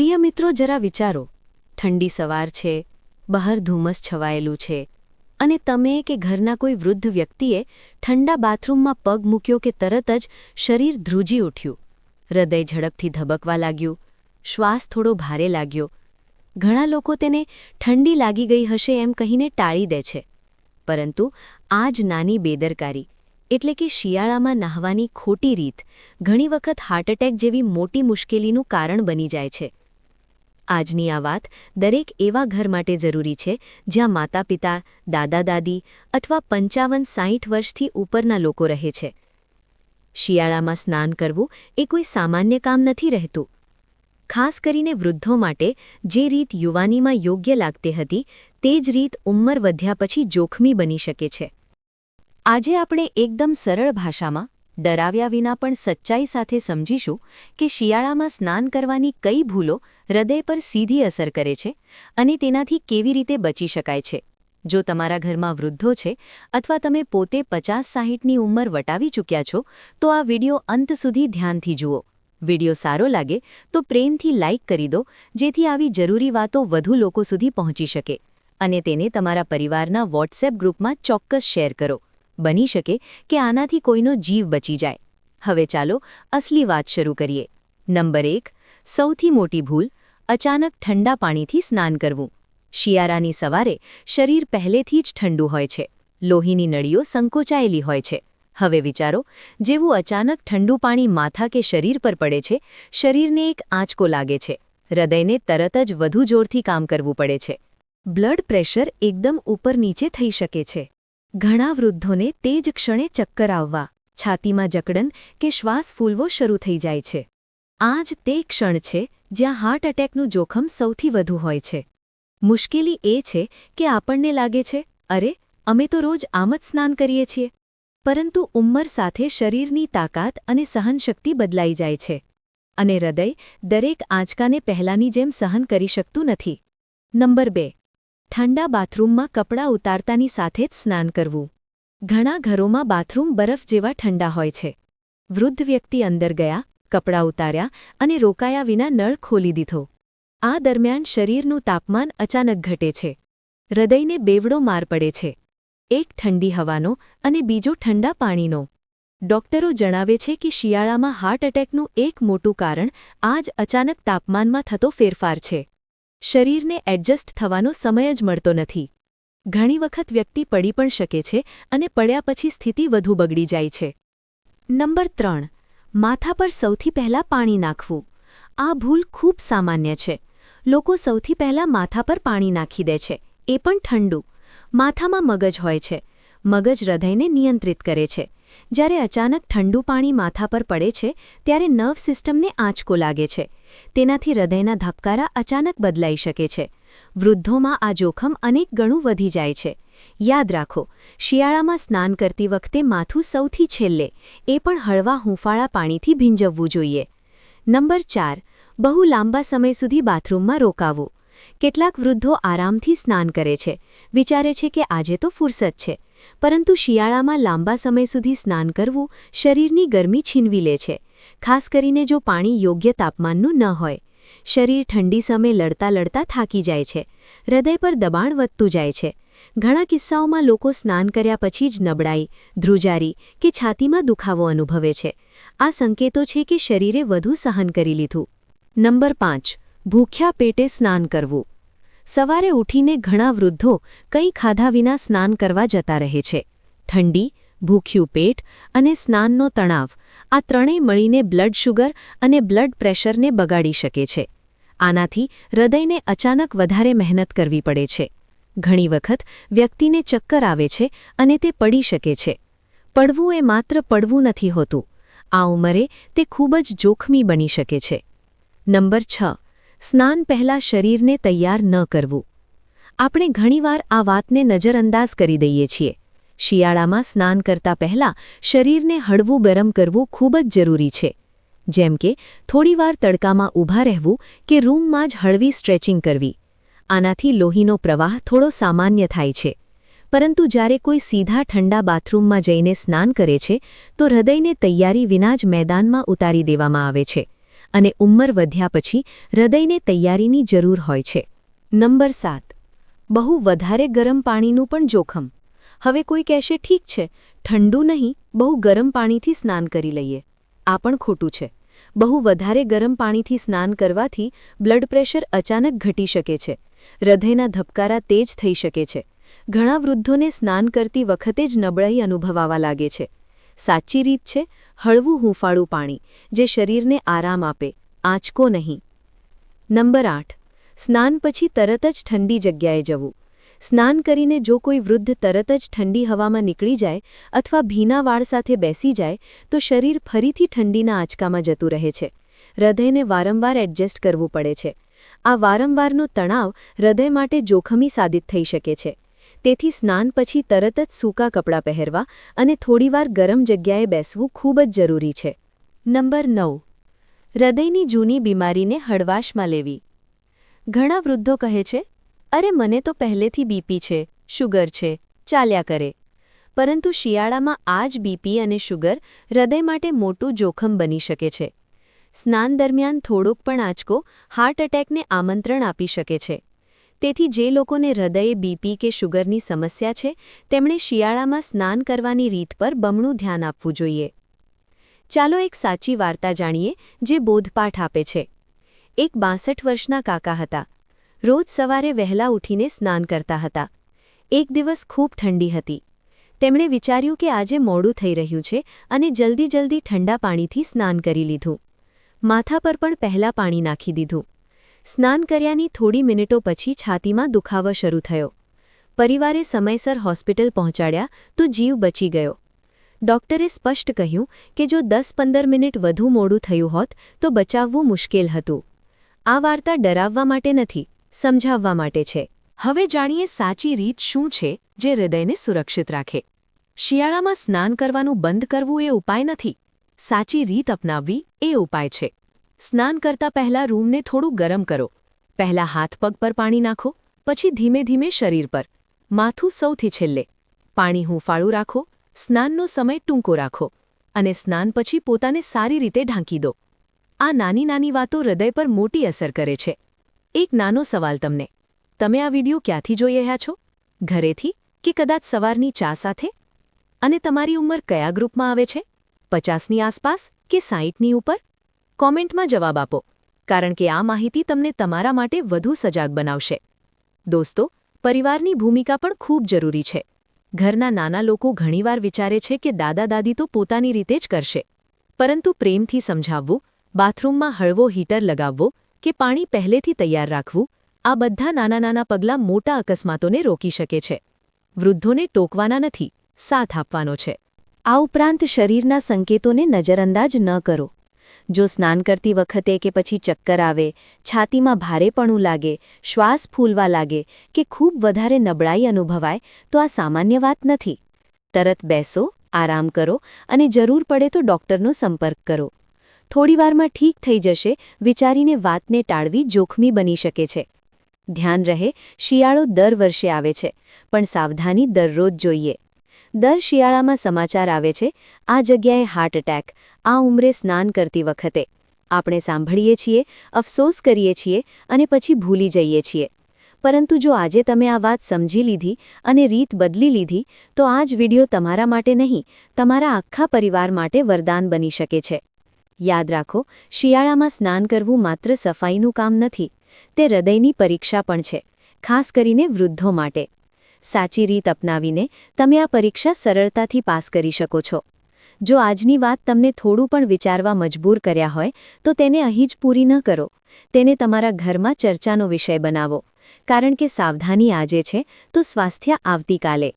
પ્રિય મિત્રો, જરા વિચારો. ઠંડી સવાર છે, બહાર ધુમ્મસ છવાયેલું છે. અને તમે કે ઘરના કોઈ વૃદ્ધ વ્યક્તિએ ઠંડા બાથરૂમમાં પગ મૂક્યો કે તરત જ શરીર ધ્રુજી ઉઠ્યું. હૃદય ઝડપથી ધબકવા લાગ્યું. શ્વાસ થોડો ભારે લાગ્યો. ઘણા લોકો તેને ઠંડી લાગી ગઈ હશે એમ કહીને ટાળી દે છે. પરંતુ આ જ નાની બેદરકારી, એટલે કે શિયાળામાં નહાવાની ખોટી રીત, ઘણી વખત હાર્ટ એટેક જેવી મોટી મુશ્કેલીનું કારણ બની જાય છે. આજની આ વાત દરેક એવા ઘર માટે જરૂરી છે જ્યાં માતા પિતા દાદા દાદી અથવા પંચાવન સાહીઠ વર્ષથી ઉપરના લોકો રહે છે. શિયાળામાં સ્નાન કરવું એ કોઈ સામાન્ય કામ નથી રહેતું. ખાસ કરીને વૃદ્ધો માટે જે રીત યુવાનીમાં યોગ્ય લાગતી હતી તે જ રીત ઉંમર વધ્યા પછી જોખમી બની શકે છે. આજે આપણે એકદમ સરળ ભાષામાં ડરાવ્યા વિના પણ સચ્ચાઈ સાથે સમજીશું કે શિયાળામાં સ્નાન કરવાની કઈ ભૂલો હૃદય પર સીધી અસર કરે છે અને તેનાથી કેવી રીતે બચી શકાય છે. જો તમારા ઘરમાં વૃદ્ધો છે અથવા તમે પોતે પચાસ સાહીઠની ઉંમર વટાવી ચૂક્યા છો, તો આ વિડિયો અંત સુધી ધ્યાનથી જુઓ. વિડિયો સારો લાગે તો પ્રેમથી લાઇક કરી દો, જેથી આવી જરૂરી વાતો વધુ લોકો સુધી પહોંચી શકે. અને તેને તમારા પરિવારના વોટ્સએપ ગ્રુપમાં ચોક્કસ શેર કરો. બની શકે કે આનાથી કોઈનો જીવ બચી જાય. હવે ચાલો અસલી વાત શરૂ કરીએ. નંબર એક, સૌથી મોટી ભૂલ, અચાનક ઠંડા પાણીથી સ્નાન કરવું. શિયાળાની સવારે શરીર પહેલેથી જ ઠંડુ હોય છે. લોહીની નળીઓ સંકોચાયેલી હોય છે. હવે વિચારો, જેવું અચાનક ઠંડુ પાણી માથા કે શરીર પર પડે છે, શરીરને એક આંચકો લાગે છે. હૃદયને તરત જ વધુ જોરથી કામ કરવું પડે છે. બ્લડ પ્રેશર એકદમ ઉપર નીચે થઈ શકે છે. ઘણા વૃદ્ધોને તે જ ક્ષણે ચક્કર આવવા, છાતીમાં જકડન કે શ્વાસ ફૂલવો શરૂ થઈ જાય છે. આ જ તે ક્ષણ છે જ્યાં હાર્ટ એટેકનું જોખમ સૌથી વધુ હોય છે. મુશ્કેલી એ છે કે આપણને લાગે છે, અરે, અમે તો રોજ આમ જ સ્નાન કરીએ છીએ. પરંતુ ઉંમર સાથે શરીરની તાકાત અને સહનશક્તિ બદલાઈ જાય છે. અને હૃદય દરેક આંચકાને પહેલાંની જેમ સહન કરી શકતું નથી. નંબર બે. ઠંડા બાથરૂમમાં કપડાં ઉતારતાની સાથે જ સ્નાન કરવું. ઘણા ઘરોમાં બાથરૂમ બરફ જેવા ઠંડા હોય છે. વૃદ્ધ વ્યક્તિ અંદર ગયા, કપડાં ઉતાર્યા અને રોકાયા વિના નળ ખોલી દીધો. આ દરમિયાન શરીરનું તાપમાન અચાનક ઘટે છે. હૃદયને બેવડો માર પડે છે. એક ઠંડી હવાનો અને બીજો ઠંડા પાણીનો. ડોક્ટરો જણાવે છે કે શિયાળામાં હાર્ટ એટેકનું એક મોટું કારણ આ જ અચાનક તાપમાનમાં થતો ફેરફાર છે. શરીરને એડજસ્ટ થવાનો સમય જ મળતો નથી. ઘણી વખત વ્યક્તિ પડી પણ શકે છે અને પડ્યા પછી સ્થિતિ વધુ બગડી જાય છે. નંબર ત્રણ. માથા પર સૌથી પહેલાં પાણી નાખવું. આ ભૂલ ખૂબ સામાન્ય છે. લોકો સૌથી પહેલાં માથા પર પાણી નાખી દે છે. એ પણ ઠંડુ. માથામાં મગજ હોય છે. મગજ હૃદયને નિયંત્રિત કરે છે. જ્યારે અચાનક ઠંડુ પાણી માથા પર પડે છે, ત્યારે નર્વ સિસ્ટમને આંચકો લાગે છે. તેનાથી હૃદયના ધબકારા અચાનક બદલાઈ શકે છે. વૃદ્ધોમાં આ જોખમ અનેક ગણું વધી જાય છે. યાદ રાખો, શિયાળામાં સ્નાન કરતી વખતે માથું સૌથી છેલ્લે, એ પણ હળવા હૂંફાળા પાણીથી ભીંજવવું જોઈએ. નંબર ચાર, બહુ લાંબા સમય સુધી બાથરૂમમાં રોકાવું. કેટલાક વૃદ્ધો આરામથી સ્નાન કરે છે. વિચારે છે કે આજે તો ફુરસત છે. પરંતુ શિયાળામાં લાંબા સમય સુધી સ્નાન કરવું શરીરની ગરમી છીનવી લે છે, ખાસ કરીને જો પાણી યોગ્ય તાપમાનનું ન હોય. શરીર ઠંડી સમય લડતા લડતા થાકી જાય છે, હૃદય પર દબાણ વધતું જાય છે. ઘણા કિસ્સાઓમાં લોકો સ્નાન કર્યા પછી જ નબળાઈ, ધ્રુજારી કે છાતીમાં દુખાવો અનુભવે છે. આ સંકેતો છે કે શરીરે વધુ સહન કરી લીધું. નંબર પાંચ, ભૂખ્યા પેટે સ્નાન કરવું. સવારે ઉઠીને ઘણા વૃદ્ધો કંઈ ખાધા વિના સ્નાન કરવા જતા રહે છે. ઠંડી, ભૂખ્યું પેટ અને સ્નાનનો તણાવ આ ત્રણેય મળીને બ્લડ શુગર અને બ્લડ પ્રેશરને બગાડી શકે છે. આનાથી હૃદયને અચાનક વધારે મહેનત કરવી પડે છે. ઘણી વખત વ્યક્તિને ચક્કર આવે છે અને તે પડી શકે છે. પડવું એ માત્ર પડવું નથી હોતું. આ ઉંમરે તે ખૂબ જ જોખમી બની શકે છે. નંબર છ. સ્નાન પહેલાં શરીરને તૈયાર ન કરવું. આપણે ઘણીવાર આ વાતને નજરઅંદાજ કરી દઈએ છીએ. શિયાળામાં સ્નાન કરતા પહેલાં શરીરને હળવું ગરમ કરવું ખૂબ જ જરૂરી છે. જેમ કે, થોડીવાર તડકામાં ઊભા રહેવું કે રૂમમાં જ હળવી સ્ટ્રેચિંગ કરવી. આનાથી લોહીનો પ્રવાહ થોડો સામાન્ય થાય છે. પરંતુ જ્યારે કોઈ સીધા ઠંડા બાથરૂમમાં જઈને સ્નાન કરે છે, તો હૃદયને તૈયારી વિના જ મેદાનમાં ઉતારી દેવામાં આવે છે. અને ઉંમર વધ્યા પછી હૃદયને તૈયારીની જરૂર હોય છે. નંબર સાત. બહુ વધારે ગરમ પાણીનું પણ જોખમ. હવે કોઈ કહેશે, ઠીક છે, ઠંડુ નહીં, બહુ ગરમ પાણીથી સ્નાન કરી લઈએ. આ પણ ખોટું છે. બહુ વધારે ગરમ પાણીથી સ્નાન કરવાથી બ્લડ પ્રેશર અચાનક ઘટી શકે છે. હૃદયના ધબકારા તેજ થઈ શકે છે. ઘણા વૃદ્ધોને સ્નાન કરતી વખતે જ નબળાઈ અનુભવાવા લાગે છે. સાચી રીત છે, હળવું હૂંફાળું પાણી, જે શરીરને આરામ આપે, આંચકો નહીં. નંબર આઠ. સ્નાન પછી તરત જ ઠંડી જગ્યાએ જવું. સ્નાન કરીને જો કોઈ વૃદ્ધ તરત જ ઠંડી હવામાં નીકળી જાય અથવા ભીના વાળ સાથે બેસી જાય, તો શરીર ફરીથી ઠંડીના આંચકામાં જતું રહે છે. હૃદયને વારંવાર એડજસ્ટ કરવું પડે છે. આ વારંવારનો તણાવ હૃદય માટે જોખમી સાબિત થઈ શકે છે. તેથી સ્નાન પછી તરત જ સૂકા કપડાં પહેરવા અને થોડીવાર ગરમ જગ્યાએ બેસવું ખૂબ જ જરૂરી છે. નંબર નવ. હૃદયની જૂની બીમારીને હળવાશમાં લેવી. ઘણા વૃદ્ધો કહે છે, અરે, મને તો પહેલેથી બીપી છે, શુગર છે, ચાલ્યા કરે. પરંતુ શિયાળામાં આ જ બીપી અને શુગર હૃદય માટે મોટું જોખમ બની શકે છે. સ્નાન દરમિયાન થોડોક પણ આંચકો, હાર્ટ એટેકને આમંત્રણ આપી શકે છે. તેથી જે લોકોને હૃદયે બીપી કે શુગરની સમસ્યા છે, તેમણે શિયાળામાં સ્નાન કરવાની રીત પર બમણું ધ્યાન આપવું જોઈએ. ચાલો એક સાચી વાર્તા જાણીએ, જે બોધપાઠ આપે છે. એક બાસઠ વર્ષના કાકા હતા. રોજ સવારે વહેલા ઉઠીને સ્નાન કરતા હતા. એક દિવસ ખૂબ ઠંડી હતી. તેમણે વિચાર્યું કે આજે મોડું થઈ રહ્યું છે અને જલ્દી જલ્દી ઠંડા પાણીથી સ્નાન કરી લીધું. માથા પર પણ પહેલા પાણી નાખી દીધું. સ્નાન કર્યાની થોડી મિનિટો પછી છાતીમાં દુખાવો શરૂ થયો. પરિવારે સમયસર હોસ્પિટલ પહોંચાડ્યા તો જીવ બચી ગયો. ડોક્ટરે સ્પષ્ટ કહ્યું કે જો દસ પંદર મિનિટ વધુ મોડું થયું હોત તો બચાવવું મુશ્કેલ હતું. આ વાર્તા ડરાવવા માટે નથી, સમજાવવા માટે છે. હવે જાણીએ સાચી રીત શું છે જે હૃદયને સુરક્ષિત રાખે. શિયાળામાં સ્નાન કરવાનું બંધ કરવું એ ઉપાય નથી. સાચી રીત અપનાવવી એ ઉપાય છે. સ્નાન કરતા પહેલા રૂમને થોડું ગરમ કરો. પહેલા હાથ પગ પર પાણી નાખો, પછી ધીમે ધીમે શરીર પર. માથું સૌથી છેલ્લે. પાણી હૂંફાળું રાખો, સ્નાનનો સમય ટૂંકો રાખો અને સ્નાન પછી પોતાને સારી રીતે ઢાંકી દો. આ નાની નાની વાતો હૃદય પર મોટી અસર કરે છે. એક નાનો સવાલ તમને. તમે આ વીડિયો ક્યાંથી જોઈ રહ્યા છો? ઘરેથી કે કદાચ સવારની ચા સાથે? અને તમારી ઉંમર કયા ગ્રુપમાં આવે છે? પચાસની આસપાસ કે સાહીઠની ઉપર? કોમેન્ટમાં જવાબ આપો, કારણ કે આ માહિતી તમને તમારા માટે વધુ સજાગ બનાવશે. દોસ્તો, પરિવારની ભૂમિકા પણ ખૂબ જરૂરી છે. ઘરના નાના લોકો ઘણીવાર વિચારે છે કે દાદા દાદી તો પોતાની રીતે જ કરશે. પરંતુ પ્રેમથી સમજાવવું, બાથરૂમમાં હળવો હીટર લગાવવો કે પાણી પહેલેથી તૈયાર રાખવું, આ બધા નાના નાના પગલાં મોટા અકસ્માતોને રોકી શકે છે. વૃદ્ધોને ટોકવાના નથી, સાથ આપવાનો છે. આ ઉપરાંત શરીરના સંકેતોને નજરઅંદાજ ન કરો. જો સ્નાન કરતી વખતે કે પછી ચક્કર આવે, છાતીમાં ભારેપણું લાગે, શ્વાસ ફૂલવા લાગે કે ખૂબ વધારે નબળાઈ અનુભવાય, તો આ સામાન્ય વાત નથી. તરત બેસો, આરામ કરો અને જરૂર પડે તો ડૉક્ટરનો સંપર્ક કરો. થોડીવારમાં ઠીક થઈ જશે, વિચારીને વાતને ટાળવી જોખમી બની શકે છે. ધ્યાન રહે, શિયાળો દર વર્ષે આવે છે, પણ સાવધાની દરરોજ જોઈએ. દર શિયાળામાં સમાચાર આવે છે, આ જગ્યાએ હાર્ટ એટેક આ ઉંમરે સ્નાન કરતી વખતે. આપણે સાંભળીએ છીએ, અફસોસ કરીએ છીએ અને પછી ભૂલી જઈએ છીએ. પરંતુ જો આજે તમે આ વાત સમજી લીધી અને રીત બદલી લીધી, તો આ જ વીડિયો તમારા માટે નહીં, તમારા આખા પરિવાર માટે વરદાન બની શકે છે. યાદ રાખો, શિયાળામાં સ્નાન કરવું માત્ર સફાઈનું કામ નથી, તે હૃદયની પરીક્ષા પણ છે, ખાસ કરીને વૃદ્ધો માટે. સાચી રીત અપનાવીને તમે આ પરીક્ષા સરળતાથી પાસ કરી શકો છો. જો આજની વાત તમને થોડું પણ વિચારવા મજબૂર કર્યા હોય, તો તેને અહીં જ પૂરી ન કરો. તેને તમારા ઘરમાં ચર્ચાનો વિષય બનાવો. કારણ કે સાવધાની આજે છે, તો સ્વાસ્થ્ય આવતીકાલે.